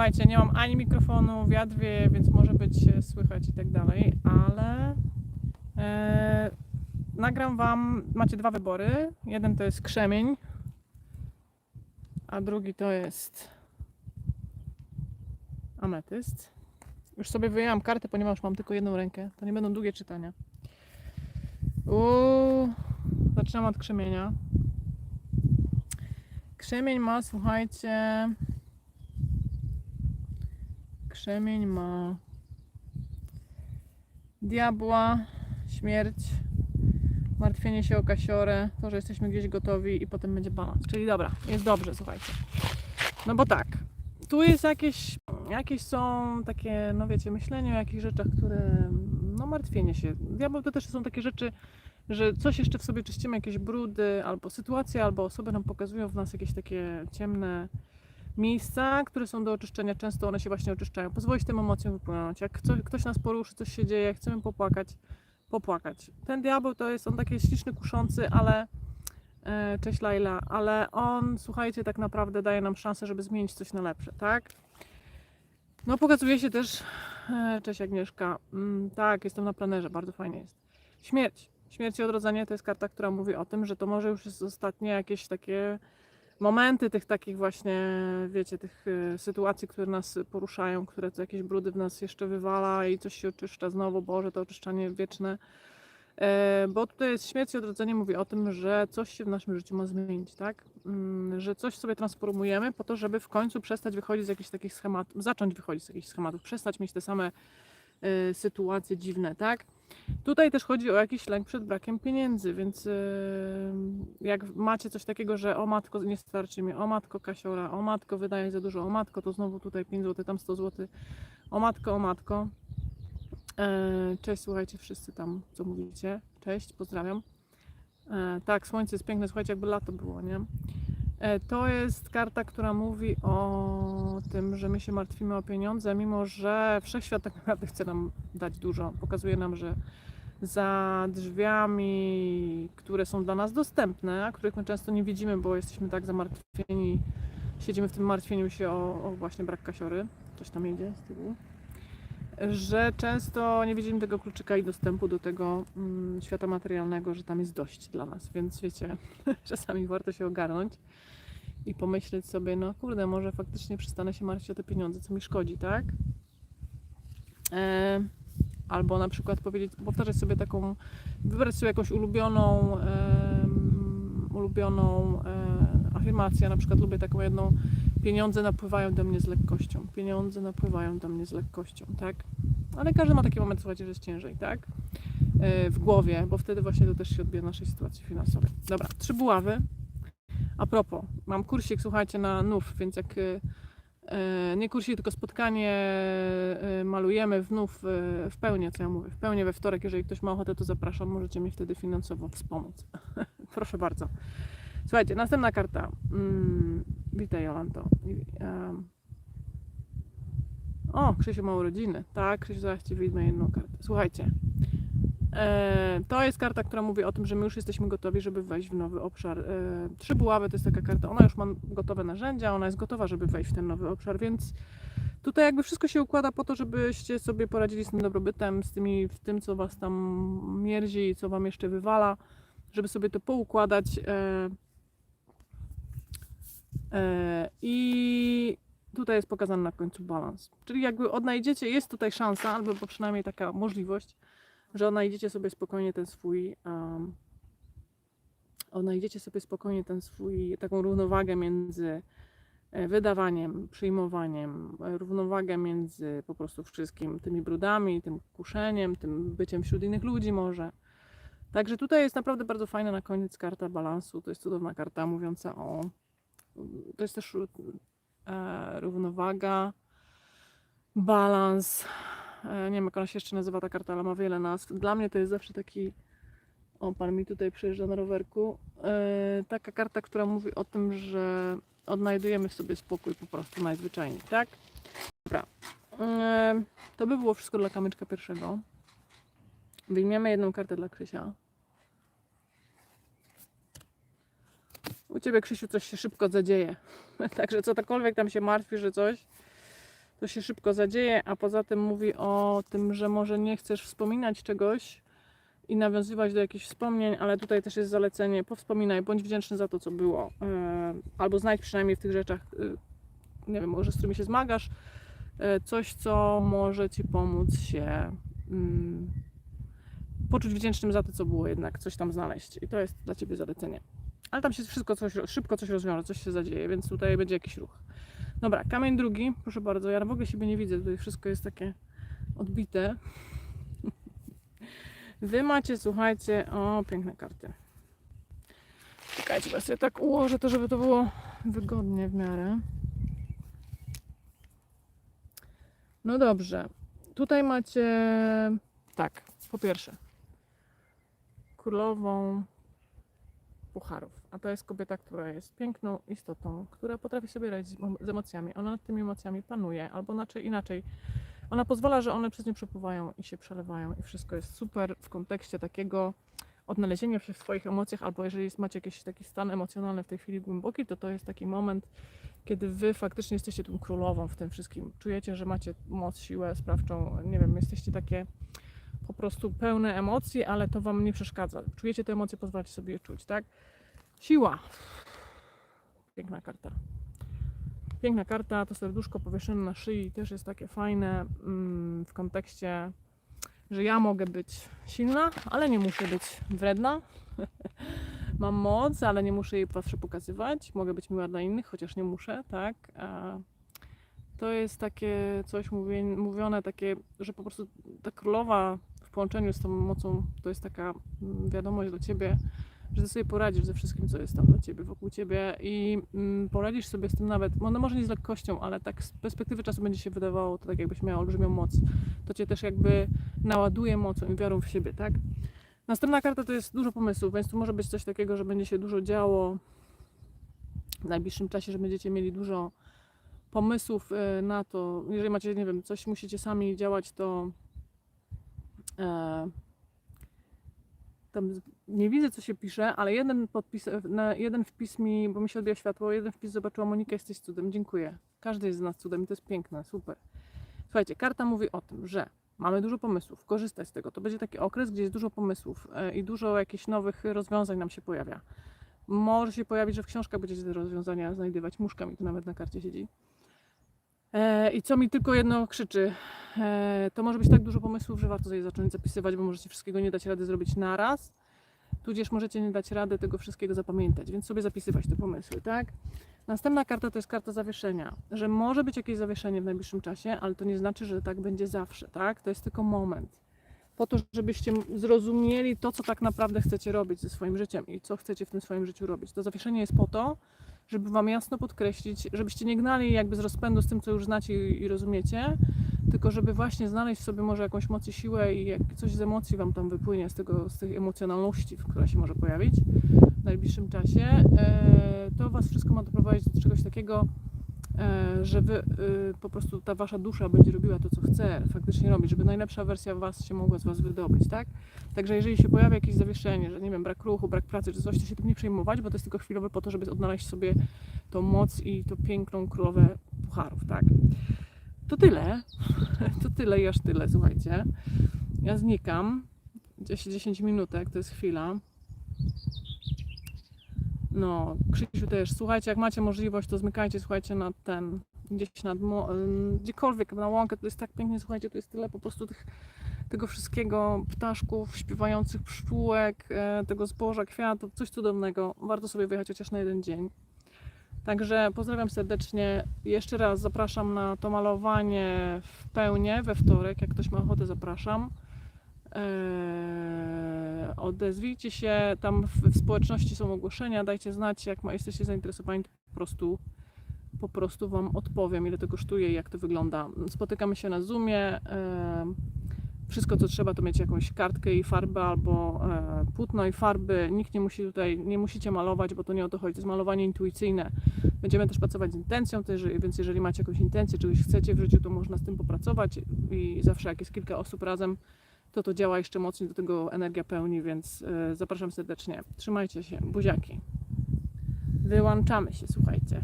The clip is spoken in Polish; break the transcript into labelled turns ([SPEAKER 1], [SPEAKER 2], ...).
[SPEAKER 1] Słuchajcie, nie mam ani mikrofonu, wiatr wieje, więc może być e, słychać i tak dalej, ale e, nagram Wam, macie dwa wybory. Jeden to jest krzemień, a drugi to jest ametyst. Już sobie wyjęłam kartę, ponieważ mam tylko jedną rękę. To nie będą długie czytania. Uuu, zaczynam od krzemienia. Krzemień ma, słuchajcie. Krzemień ma diabła, śmierć, martwienie się o kasiorę, to, że jesteśmy gdzieś gotowi i potem będzie balans. Czyli dobra, jest dobrze, słuchajcie. No bo tak, tu jest jakieś, jakieś są takie, no wiecie, myślenie o jakichś rzeczach, które, no martwienie się. Diabeł to też są takie rzeczy, że coś jeszcze w sobie czyścimy, jakieś brudy, albo sytuacje, albo osoby nam pokazują w nas jakieś takie ciemne miejsca, które są do oczyszczenia. Często one się właśnie oczyszczają. Pozwolić tym emocjom wypłynąć. Jak ktoś, ktoś nas poruszy, coś się dzieje, chcemy popłakać, popłakać. Ten diabeł to jest, on taki śliczny, kuszący, ale e, cześć Laila, ale on, słuchajcie, tak naprawdę daje nam szansę, żeby zmienić coś na lepsze, tak? No pokazuje się też, e, cześć Agnieszka, mm, tak, jestem na planerze, bardzo fajnie jest. Śmierć. Śmierć i odrodzenie to jest karta, która mówi o tym, że to może już jest ostatnie jakieś takie momenty tych takich właśnie, wiecie, tych e, sytuacji, które nas poruszają, które to jakieś brudy w nas jeszcze wywala i coś się oczyszcza znowu, Boże, to oczyszczanie wieczne. E, Bo tutaj śmierć i odrodzenie mówi o tym, że coś się w naszym życiu ma zmienić, tak? Mm, Że coś sobie transformujemy po to, żeby w końcu przestać wychodzić z jakichś takich schematów, zacząć wychodzić z jakichś schematów, przestać mieć te same e, sytuacje dziwne, tak? Tutaj też chodzi o jakiś lęk przed brakiem pieniędzy, więc jak macie coś takiego, że o matko nie starczy mi, o matko kasiora, o matko wydaje za dużo, o matko to znowu tutaj 5 zł, tam 100 zł, o matko, o matko. Yy, Cześć, słuchajcie wszyscy tam, co mówicie. Cześć, pozdrawiam. E, Tak, słońce jest piękne, słuchajcie, jakby lato było, nie? E, To jest karta, która mówi o tym, że my się martwimy o pieniądze, mimo że wszechświat tak naprawdę chce nam dać dużo. Pokazuje nam, że za drzwiami, które są dla nas dostępne, a których my często nie widzimy, bo jesteśmy tak zamartwieni, siedzimy w tym martwieniu się o, o właśnie brak kasiory, coś tam idzie z tyłu, że często nie widzimy tego kluczyka i dostępu do tego mm, świata materialnego, że tam jest dość dla nas, więc wiecie, czasami warto się ogarnąć i pomyśleć sobie, no kurde, może faktycznie przestanę się martwić o te pieniądze, co mi szkodzi, tak? E, albo na przykład powiedzieć, powtarzać sobie taką, wybrać sobie jakąś ulubioną, ulubioną e, afirmację, na przykład lubię taką jedną, pieniądze napływają do mnie z lekkością, pieniądze napływają do mnie z lekkością, tak? Ale każdy ma taki moment, słuchajcie, że jest ciężej, tak? E, w głowie, bo wtedy właśnie to też się odbija naszej sytuacji finansowej. Dobra, trzy buławy. A propos, mam kursik, słuchajcie, na NUF, więc jak y, y, nie kursik, tylko spotkanie malujemy w NUF w pełni, co ja mówię, w pełni we wtorek, jeżeli ktoś ma ochotę, to zapraszam, możecie mnie wtedy finansowo wspomóc. Proszę bardzo. Słuchajcie, następna karta. Mm, witaj Jolanto. Em. O, Krzysiu ma urodziny. Tak, Krzysiu, zaraz Ci wyjmę jedną kartę. Słuchajcie, E, To jest karta, która mówi o tym, że my już jesteśmy gotowi, żeby wejść w nowy obszar. E, Trzy buławy to jest taka karta, ona już ma gotowe narzędzia, ona jest gotowa, żeby wejść w ten nowy obszar, więc tutaj jakby wszystko się układa po to, żebyście sobie poradzili z tym dobrobytem, z tymi, w tym, co was tam mierzi, co wam jeszcze wywala, żeby sobie to poukładać. e, I tutaj jest pokazany na końcu balans. Czyli jakby odnajdziecie, jest tutaj szansa, albo przynajmniej taka możliwość, że odnajdziecie sobie spokojnie ten swój um, odnajdziecie sobie spokojnie ten swój, taką równowagę między e, wydawaniem, przyjmowaniem, e, równowagę między po prostu wszystkim tymi brudami, tym kuszeniem, tym byciem wśród innych ludzi może. Także tutaj jest naprawdę bardzo fajna na koniec karta balansu. To jest cudowna karta mówiąca o. To jest też e, równowaga, balans, E, Nie wiem, jak ona się jeszcze nazywa ta karta, ale ma wiele nazw. Dla mnie to jest zawsze taki. O, pan mi tutaj przyjeżdża na rowerku. E, taka karta, która mówi o tym, że odnajdujemy w sobie spokój po prostu najzwyczajniej, tak? Dobra. To by było wszystko dla kamyczka pierwszego. Wyjmiemy jedną kartę dla Krzysia. U ciebie, Krzysiu, coś się szybko zadzieje. Także cokolwiek tam się martwi, że coś, to się szybko zadzieje, a poza tym mówi o tym, że może nie chcesz wspominać czegoś i nawiązywać do jakichś wspomnień, ale tutaj też jest zalecenie, powspominaj, bądź wdzięczny za to, co było, e, albo znajdź przynajmniej w tych rzeczach, e, nie wiem, może z którymi się zmagasz, e, coś, co może Ci pomóc się mm, poczuć wdzięcznym za to, co było jednak, coś tam znaleźć. I to jest dla Ciebie zalecenie. Ale tam się wszystko coś, szybko coś rozwiąże, coś się zadzieje, więc tutaj będzie jakiś ruch. Dobra, kamień drugi, proszę bardzo. Ja w ogóle siebie nie widzę, tutaj wszystko jest takie odbite. Wy macie, słuchajcie, o, piękne karty. Czekajcie, bo sobie tak ułożę to, żeby to było wygodnie w miarę. No dobrze. Tutaj macie, tak, po pierwsze, królową pucharów. A to jest kobieta, która jest piękną istotą, która potrafi sobie radzić z emocjami. Ona nad tymi emocjami panuje, albo inaczej, inaczej. Ona pozwala, że one przez nie przepływają i się przelewają i wszystko jest super w kontekście takiego odnalezienia się w swoich emocjach, albo jeżeli macie jakiś taki stan emocjonalny w tej chwili głęboki, to to jest taki moment, kiedy wy faktycznie jesteście tą królową w tym wszystkim. Czujecie, że macie moc, siłę sprawczą, nie wiem, jesteście takie po prostu pełne emocji, ale to wam nie przeszkadza. Czujecie te emocje, pozwalacie sobie je czuć, tak? Siła. Piękna karta. Piękna karta, to serduszko powieszone na szyi też jest takie fajne mm, w kontekście, że ja mogę być silna, ale nie muszę być wredna. Mam moc, ale nie muszę jej zawsze pokazywać. Mogę być miła dla innych, chociaż nie muszę, tak? A to jest takie coś mówi, mówione, takie, że po prostu ta królowa w połączeniu z tą mocą to jest taka mm, wiadomość dla ciebie, że ty sobie poradzisz ze wszystkim, co jest tam dla ciebie, wokół ciebie i mm, poradzisz sobie z tym nawet, no może nie z lekkością, ale tak z perspektywy czasu będzie się wydawało to tak jakbyś miała olbrzymią moc. To cię też jakby naładuje mocą i wiarą w siebie, tak? Następna karta to jest dużo pomysłów, więc tu może być coś takiego, że będzie się dużo działo w najbliższym czasie, że będziecie mieli dużo pomysłów e, na to. Jeżeli macie, nie wiem, coś musicie sami działać, to e, tam nie widzę, co się pisze, ale jeden podpis, e, jeden wpis mi, bo mi się odbija światło, jeden wpis zobaczyła Monika, jesteś cudem, dziękuję. Każdy jest z nas cudem i to jest piękne, super. Słuchajcie, karta mówi o tym, że mamy dużo pomysłów, korzystać z tego. To będzie taki okres, gdzie jest dużo pomysłów e, i dużo jakichś nowych rozwiązań nam się pojawia. Może się pojawić, że w książkach będziecie te rozwiązania znajdywać, muszka mi tu nawet na karcie siedzi. E, I co mi tylko jedno krzyczy, e, to może być tak dużo pomysłów, że warto sobie zacząć zapisywać, bo możecie wszystkiego nie dać rady zrobić naraz, tudzież możecie nie dać rady tego wszystkiego zapamiętać, więc sobie zapisywać te pomysły, tak? Następna karta to jest karta zawieszenia, że może być jakieś zawieszenie w najbliższym czasie, ale to nie znaczy, że tak będzie zawsze, tak? To jest tylko moment. Po to, żebyście zrozumieli to, co tak naprawdę chcecie robić ze swoim życiem i co chcecie w tym swoim życiu robić. To zawieszenie jest po to, żeby Wam jasno podkreślić, żebyście nie gnali jakby z rozpędu z tym, co już znacie i, rozumiecie, tylko żeby właśnie znaleźć w sobie może jakąś moc i siłę i jak coś z emocji Wam tam wypłynie, z, tego, z tej emocjonalności, która się może pojawić w najbliższym czasie, e, to Was wszystko ma doprowadzić do czegoś takiego, że Wy e, po prostu ta Wasza dusza będzie robiła to, co chce faktycznie robić, żeby najlepsza wersja Was się mogła z Was wydobyć, tak? Także jeżeli się pojawia jakieś zawieszenie, że nie wiem, brak ruchu, brak pracy czy coś, to się tym nie przejmować, bo to jest tylko chwilowe po to, żeby odnaleźć sobie tą moc i tą piękną królowę pucharów, tak? To tyle. To tyle i aż tyle, słuchajcie. Ja znikam. 10, 10 minutek to jest chwila. No, Krzysiu też. Słuchajcie, jak macie możliwość, to zmykajcie, słuchajcie, na ten, gdzieś nad, gdziekolwiek, na łąkę, to jest tak pięknie, słuchajcie, to jest tyle po prostu tych, tego wszystkiego, ptaszków, śpiewających pszczółek, e, tego zboża, kwiatów, coś cudownego. Warto sobie wyjechać chociaż na jeden dzień. Także pozdrawiam serdecznie. Jeszcze raz zapraszam na to malowanie w pełni we wtorek. Jak ktoś ma ochotę, zapraszam. Eee, odezwijcie się, tam w, w społeczności są ogłoszenia, dajcie znać, jak ma, jesteście zainteresowani, to po prostu, po prostu Wam odpowiem, ile to kosztuje i jak to wygląda. Spotykamy się na Zoomie. eee, wszystko, co trzeba, to mieć jakąś kartkę i farbę albo e, płótno i farby. Nikt nie musi tutaj, nie musicie malować, bo to nie o to chodzi. To jest malowanie intuicyjne. Będziemy też pracować z intencją, też, więc jeżeli macie jakąś intencję, czegoś chcecie w życiu, to można z tym popracować i zawsze jak jest kilka osób razem, to to działa jeszcze mocniej, do tego energia pełni, więc e, zapraszam serdecznie. Trzymajcie się, buziaki. Wyłączamy się, słuchajcie.